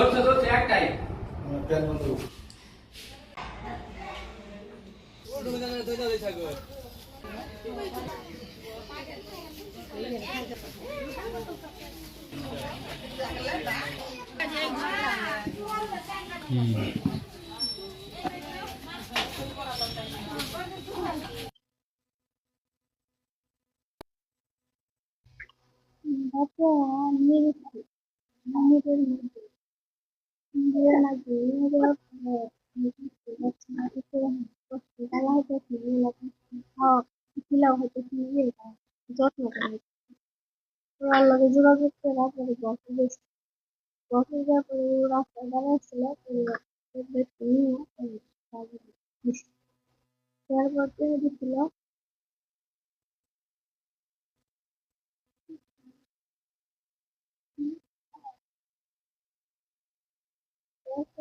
ধরছে ধরছে একটাই প্যান বন্ধু Bapo miliki মিনিটের মধ্যে মিনিটের মধ্যে মিনিটের পরে মিনিটের হচ্ছে মাটিতে বসতে গেলা হয়তো ফিরে লাগে খাওয়া খিলাও হয়তো ফিরে যত্ন করে ওরার লগে যোগাযোগ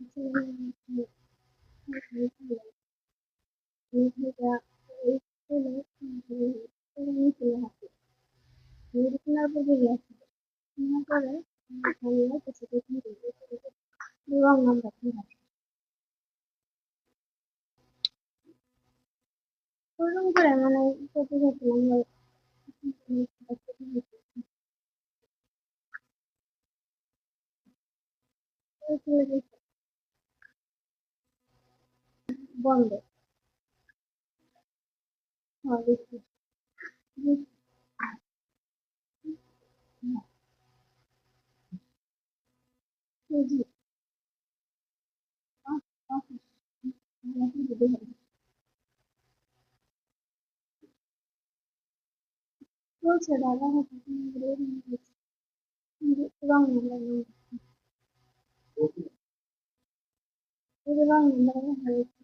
কিছু করে না আমাদের কিন্তু বাড়িতে অনেক কষ্ট হচ্ছে এখন খাইছি অনেক না খাইছি এটা থাকতে লাগে কালা হেনে দিকে এগিয়ে মন করে করে তখন ভালো হয়ে যেত আমার না দিন বাবু বাবু আমার কষ্ট বলা হয়ে যদি বলছি চলে আসলে রং নাম্বার ওরকম করে মানে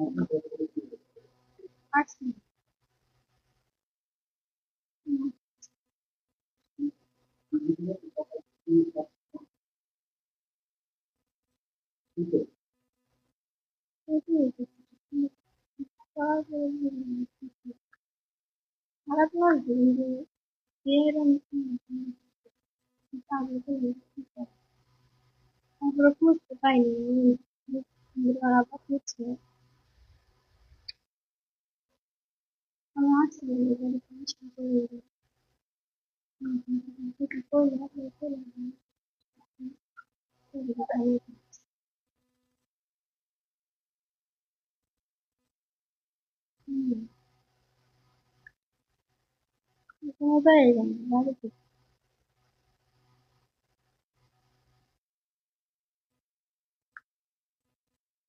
করতে চাচ্ছিলাম বন্ধ হ্যাঁ দেখছি জি চলছে দাদা হচ্ছে রং নাম্বার রং নাম্বার হয়েছে আচ্ছা খারাপ লাগছে কিন্তু তারপরে খুঁজতে পাইনি আবার খুঁজছে আমি আসছি চেষ্টা করে মোবাইল বাড়িতে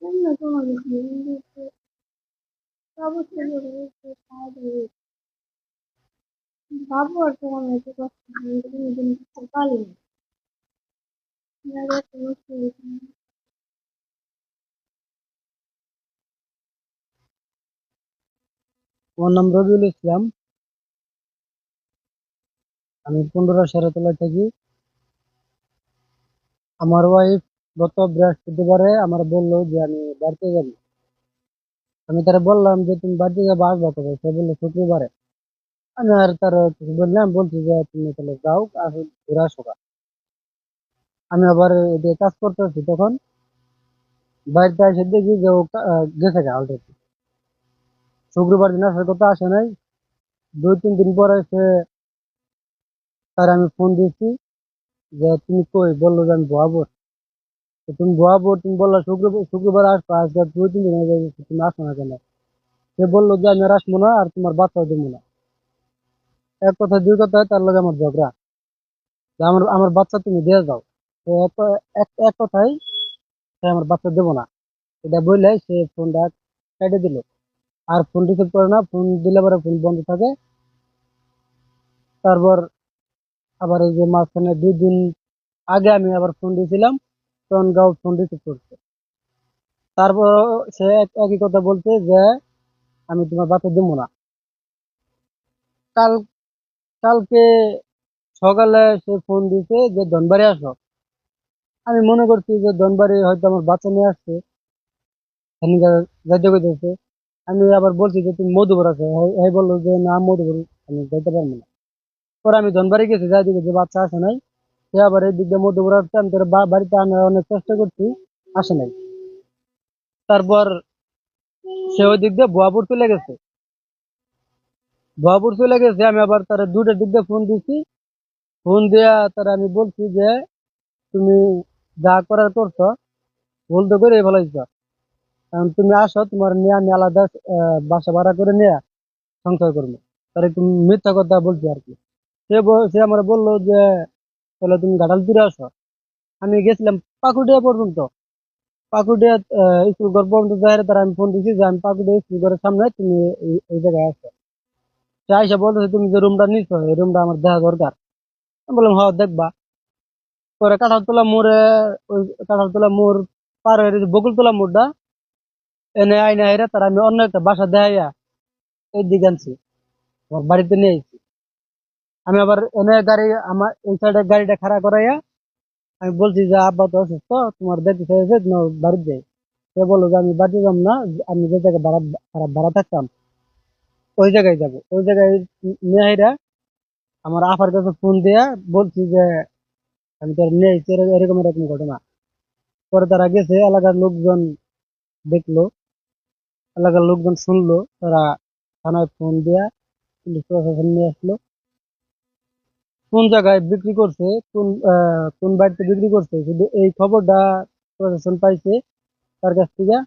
অন্য তোমাদের কিন্তু আর তোমার এত কষ্ট সুবিধা নেই। আমার নাম রবিউল ইসলাম। আমি পনেরো সেরাতলা থাকি। আমার ওয়াইফ গত বৃহস্পতিবারে আমার বলল যে আমি বাড়িতে যাব। আমি তারা বললাম যে, তুমি বাড়িতে যাব, আসব কবে? সে বলল, শুক্রবারে। আমি আর তার বললাম, বলছি যে, তুমি তাহলে যাও আসো ঘুরে আসো আমি আবার এদিকে কাজ করতেছি তখন। বাড়িতে এসে দেখি যে, ও গেছে গা অলরেডি শুক্রবার দিন আসার কথা আসে নাই। দুই, তিন দিন পরে সে তার আমি ফোন দিয়েছি যে, তুমি কই? বলল যে, আমি বহাবর তুমি ভুয়াবো তুমি বলল শুক্রবার শুক্রবার আসব আজকে দুই, তিন দিন হয়ে তুমি আসো না কেন? সে বলল যে আমি আসব না আর তোমার বাচ্চাও দেবো না। এক কথা, দুই কথা তার লগে আমার ঝগড়া। আমার আমার বাচ্চা তুমি দিয়ে দাও। তো এক এক কথাই সে আমার বাচ্চা দেবো না। এটা বললে সে ফোনটা কেটে দিল। আর ফোন রিসিভ করে না, ফোন দিলে পরে ফোন বন্ধ থাকে। তারপর আবার এই যে মাঝখানে দুই দিন আগে আমি আবার ফোন দিয়েছিলাম। তখন গাও ফোন রিসিভ করছে। তারপর সে এক- একই কথা বলছে যে, আমি তোমার বাচ্চা দেবো না। কাল, কালকে সকালে সে ফোন দিছে যে, ধনবাড়ি আসো। আমি মনে করছি যে, ধনবাড়ি হয়তো আমার বাচ্চা নিয়ে আসছে। যাইতে কইতেছে। আমি আবার বলছি যে, তুমি মধুবর আছে এই বলল যে, না মধুবর আমি যাইতে পারব না। পরে আমি ধনবাড়ি গেছি যাই যে বাচ্চা আসে নাই। আবার এই দিক তোর বা- বাড়িতে আনার অনেক চেষ্টা করছি, আসে নাই। তারপর সে ওই দিক দিয়ে ভুয়াপুর চলে গেছে। ভুয়াপুর চলে গেছে, আমি আবার তার দুটোর দিক দিয়ে ফোন দিছি। ফোন দিয়া তার আমি বলছি যে, তুমি যা করার করছ, ভুল তো করে ফেলাইছ। কারণ তুমি আসো, তোমার নিয়ে আমি আলাদা বাসা ভাড়া করে নিয়ে সংসার করব। তার একটু মিথ্যা কথা বলছি আর কি। সে আমার বলল যে তাহলে তুমি ঘাটাল তীরে আসো। আমি গেছিলাম পাকুড়িয়া পর্যন্ত। পাকুড়িয়া স্কুল ঘর পর্যন্ত যাই তার আমি ফোন দিছি যে আমি পাকুড়িয়া স্কুল ঘরের সামনে তুমি এই জায়গায় আসো। সে আইসা বলতেছে, তুমি যে রুমটা নিছো, এই রুমটা আমার দেখা দরকার। আমি বললাম হ্যাঁ দেখবা। পরে কাঁঠালতলা মোড়ে, ওই কাঁঠালতলা মোড় পার হয়ে বকুলতলা মোড়টা। এনে আইনে আইরা তার আমি অন্য একটা বাসা দেখাইয়া এই দিকে আনছি। আমার বাড়িতে আইছি। আমি আবার এনে গাড়ি, আমার এই সাইডে গাড়িটা খাড়া করাইয়া আমি বলছি যে, আব্বা তো অসুস্থ? তোমার দেখতে চাইছে বাড়িতে যাই। সে বলল যে, আমি বাড়িতে যাম না, আমি যে জায়গায় ভাড়া ভাড়া থাকতাম, ওই জায়গায় যাব। ওই জায়গায় আইরা আমার আফার কাছে ফোন দিয়া বলছি যে, আমি তোর এরকম এরকম এরকম ঘটনা। পরে তারা গেছে, এলাকার লোকজন দেখল, এলাকার লোকজন শুনলো, তারা থানায় ফোন দিয়া পুলিশ প্রশাসন নিয়ে আসলো। কোন জায়গায় বিক্রি করছে, কোন কোন বাড়িতে বিক্রি করছে, শুধু এই খবরটা প্রশাসন পাইছে তার কাছ থেকে।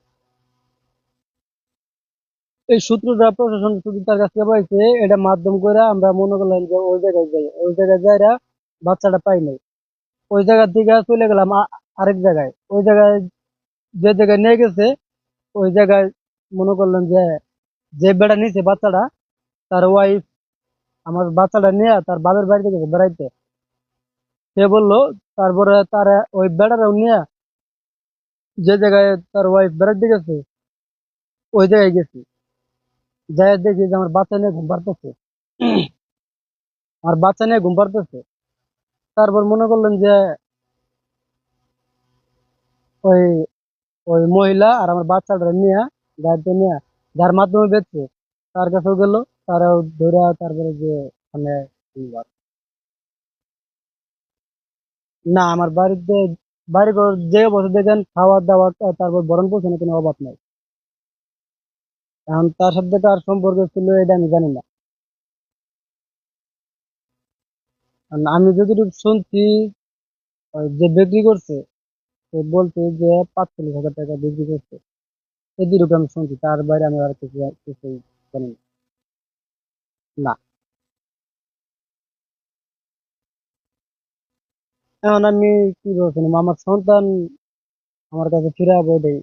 এই সূত্রটা প্রশাসন শুধু তার কাছ থেকে পাইছে, এটা মাধ্যম করে আমরা মনে করলাম যে ওই জায়গায় যাই। ওই জায়গায় যাইরা বাচ্চাটা পাই নাই। ওই জায়গা থেকে চলে গেলাম আরেক জায়গায়। ওই জায়গায় যে জায়গায় নিয়ে গেছে, ওই জায়গায় মনে করলাম যে যে বেড়া নিছে বাচ্চাটা, তার ওয়াইফ আমার বাচ্চাটা নিয়ে তার বাবার বাড়িতে গেছে বেড়াইতে। সে বলল, তারপরে তার ওই বেড়াটাও নিয়ে যে জায়গায় তার ওয়াইফ বেড়াইতে গেছে, ওই জায়গায় গেছি। যাই দেখি যে আমার বাচ্চা নিয়ে ঘুম পাড়তেছে। আমার বাচ্চা নিয়ে ঘুম পারতেছে তারপর মনে করলেন যে ওই ওই মহিলা আর আমার বাচ্চাটা নিয়ে গাড়িতে নিয়ে, যার মাধ্যমে বেচছে, তার কাছেও গেল। তারাও ধরে তারপরে যে মানে না, আমার বাড়িতে, বাড়ি যে বসে দেখেন, খাওয়া দাওয়া, তারপর ভরণ পোষণে কোনো অভাব নাই। এখন তার সাথে কার সম্পর্ক ছিল, এটা আমি জানি না। আমি যতটুকু শুনছি যে বিক্রি করছে সে বলছে যে পাঁচচল্লিশ হাজার টাকা বিক্রি করছে। এদিকে আমি শুনছি, তার বাইরে আমি আর কিছু কিছু জানি না। না। এখন আমি কি বলছিলাম আমার সন্তান আমার কাছে ফিরে এটাই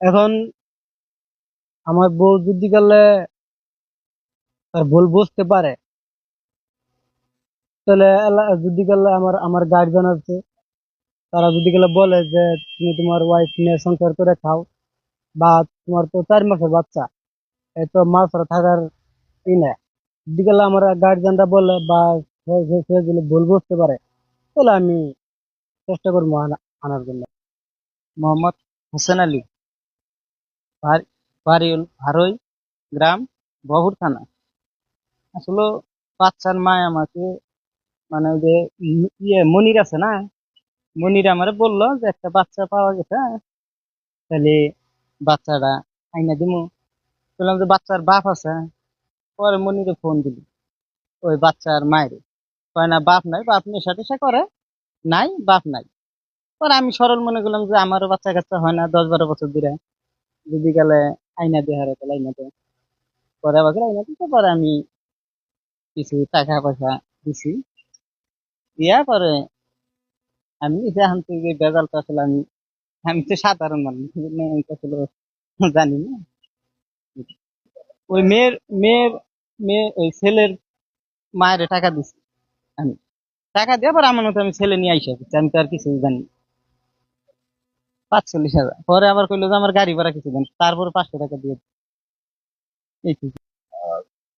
এখন আমার বউ যদি গেলে তার ভুল বুঝতে পারে, তাহলে যদি গেলে আমার আমার গার্জিয়ান আছে, তারা যদি গেলে বলে যে তুমি তোমার ওয়াইফ নিয়ে সংসার করে খাও, বা তোমার তো চার মাসের বাচ্চা এই তো মা থাকার ই না গেলে আমার বলে, বা সে ভুল বুঝতে পারে, তাহলে আমি চেষ্টা করব আনা- আনার জন্য। মোহাম্মদ হোসেন আলী ভার- বাড়ি ভারই গ্রাম বহুর থানা। আসলে বাচ্চার মা আমাকে মানে ওই যে ইয়ে মনির আছে না, মনির আমার বলল যে একটা বাচ্চা পাওয়া গেছে, তাহলে বাচ্চাটা আইনা দিমু। বললাম যে বাচ্চার বাপ আছে পরে মনিরে ফোন দিলি। ওই বাচ্চার মায়ের। কয়, না, বাপ নাই, বাপ নেশা টেশা করে। নাই, বাপ নাই। পরে আমি সরল মনে করলাম যে আমারও বাচ্চা কাচ্চা হয় না, দশ বারো বছর ধরে। যদি গেলে আইনা দিয়ে হারে তাহলে আইনা দেয়। পরে আবার আইনা দিতে পরে আমি কিছু টাকা পয়সা দিছি। দিয়া পরে আমি এখন থেকে বেজালটা আসলে আমি আমি তো সাধারণ মানুষ আসলে জানি না। ওই মেয়ের মেয়ের, মেয়ে, ওই ছেলের মায়ের টাকা দিছি আমি টাকা দিয়ে পরে আমার মতো আমি ছেলে নিয়ে আইসা আমি তো আর কিছু জানি। পাঁচচল্লিশ হাজার পরে আবার কইলো যে আমার গাড়ি ভাড়া কিছু দেন, তারপরে পাঁচশো টাকা দিয়ে। এইটুকু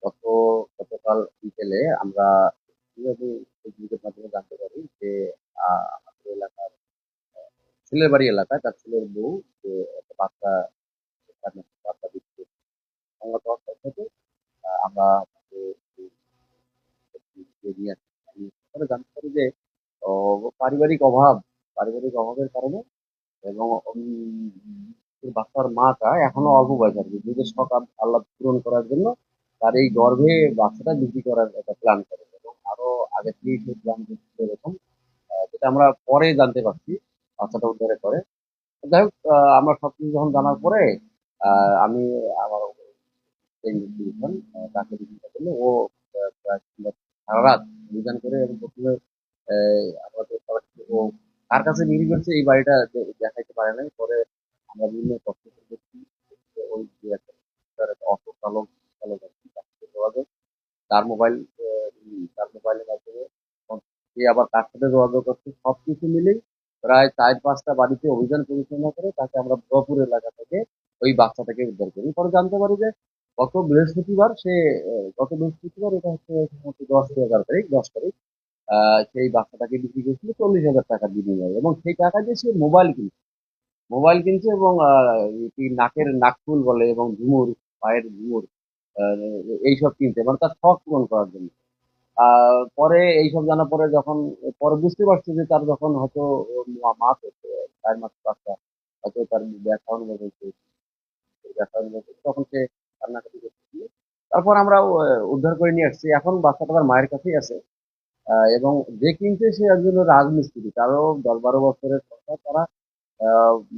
গত, গতকাল বিকেলে আমরা ফেসবুকের মাধ্যমে জানতে পারি যে আমাদের এলাকার ছেলের বাড়ি এলাকায় তার ছেলের বউ, যে একটা বাচ্চা বাচ্চা দিচ্ছে সংবাদ থেকে আমরা পরে জানতে পারি যে পারিবারিক অভাব, পারিবারিক অভাবের কারণে এবং বাচ্চার মাটা এখনও অল্প বয়স আর কি। নিজের শখ আহ্লাদ পূরণ করার জন্য তার এই গর্ভে বাচ্চাটা বিক্রি করার একটা প্ল্যান করে এবং আরও আগে থেকেই সেই প্ল্যান এরকম যেটা আমরা পরে জানতে পারছি, বাচ্চাটা উদ্ধারে করে। যাই হোক আমরা সবকিছু যখন জানার পরে আমি আমার ইনভেস্টিগেশন তাকে জিজ্ঞাসা করলে, ও সারা রাত অভিযান করে এবং প্রথমে ও কার কাছে বিক্রি করছে এই বাড়িটা দেখাইতে পারে নাই। পরে আমরা বিভিন্ন তথ্য দেখছি ওই তার অটো চালক চালক তার যোগাযোগ। তার মোবাইল তার মোবাইলের মাধ্যমে সে আবার কার সাথে যোগাযোগ করছে, সবকিছু মিলেই প্রায় চার পাঁচটা বাড়িতে অভিযান পরিচালনা করে তাকে আমরা বপুর এলাকা থেকে ওই বাচ্চাটাকে উদ্ধার করি। পরে জানতে পারি যে গত বৃহস্পতিবার সে গত বৃহস্পতিবার এটা হচ্ছে দশ এগারো তারিখ, দশ তারিখ সেই বাচ্চাটাকে বিক্রি করেছিল চল্লিশ হাজার টাকার বিনিময়ে এবং সেই টাকা দিয়ে সে মোবাইল কিনছে। মোবাইল কিনছে এবং নাকের নাকফুল বলে এবং ঝুমুর, পায়ের ঝুমুর এইসব কিনছে মানে তার শখ পূরণ করার জন্য। পরে এইসব জানার পরে যখন, পরে বুঝতে পারছে যে তার যখন হয়তো মা- চার মাস বাচ্চা, হয়তো তার ব্যথা অনুভব হচ্ছে ব্যথা অনুভব তখন সে কান্নাকাটি তারপর আমরা উদ্ধার করে নিয়ে আসছি। এখন বাচ্চাটা তার মায়ের কাছেই আছে। এবং যে কিনছে সে একজন রাজমিস্ত্রি। তারও দশ বারো বছরের কথা তারা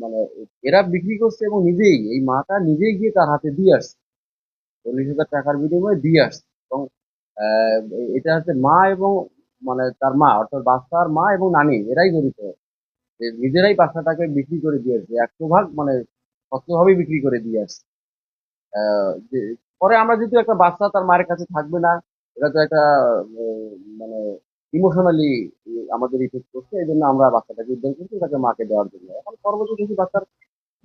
মানে এরা বিক্রি করছে এবং নিজেই, এই মাটা নিজেই গিয়ে তার হাতে দিয়ে আসছে। চল্লিশ হাজার টাকার বিনিময়ে দিয়ে আসছে। এবং এটা হচ্ছে মা এবং মানে তার মা, অর্থাৎ বাচ্চার মা এবং নানি, এরাই জড়িত। যে নিজেরাই বাচ্চাটাকে বিক্রি করে দিয়ে আসছে। একশো ভাগ মানে সত্যভাবে বিক্রি করে দিয়ে আসছে। পরে আমরা যেহেতু একটা বাচ্চা, তার মায়ের কাছে থাকবে না, এটা তো একটা মানে ইমোশনালি আমাদের ইফেক্ট করছে, এই জন্য আমরা বাচ্চাটাকে উদ্ধার করছি, তাকে মাকে দেওয়ার জন্য। এখন পরবর্তী যদি বাচ্চার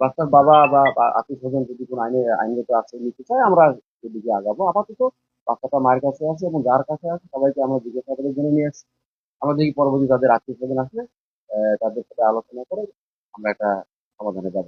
বাচ্চার বাবা বা আত্মীয় স্বজন যদি কোনো আইনে, আইনগত আছে নিতে চায়, আমরা সেদিকে আগাবো। আপাতত বাচ্চাটা মায়ের কাছে আছে এবং যার কাছে আছে, সবাইকে আমরা জিজ্ঞাসাবাদের জন্য নিয়ে আসছি। আমরা দেখি পরবর্তী তাদের আত্মীয় স্বজন আসলে তাদের সাথে আলোচনা করে আমরা একটা সমাধানে যাব।